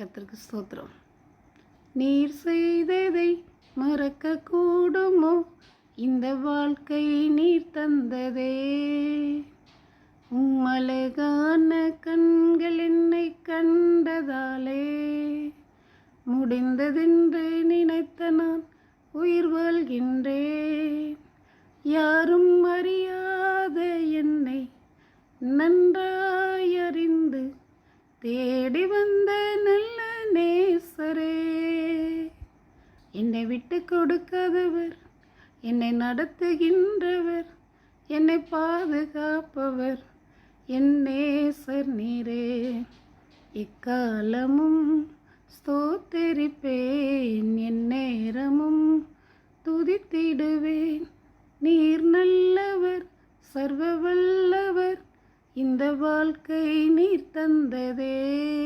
கர்த்தருக்கு ஸ்தோத்திரம். நீர் செய்ததை மறக்க கூடுமோ இந்த வாழ்க்கை நீர் தந்ததே. உம்மழகான கண்கள் என்னை கண்டதாலே. முடிந்ததென்று நினைத்த நான் உயிர் வாழ்கின்றேன். யாரும் அறியாத என்னை நன்றாயறிந்து தேடி வந்த நேசரே என்னை விட்டு கொடுக்காதவர் என்னை நடத்துகின்றவர் என்னை பாதுகாப்பவர் என் நேசர் நீரே. இக்காலமும் ஸ்தோத்தரிப்பேன் என் நேரமும் துதித்திடுவேன். நீர் நல்லவர் சர்வ வல்லவர் இந்த வாழ்க்கை நீர் தந்ததே.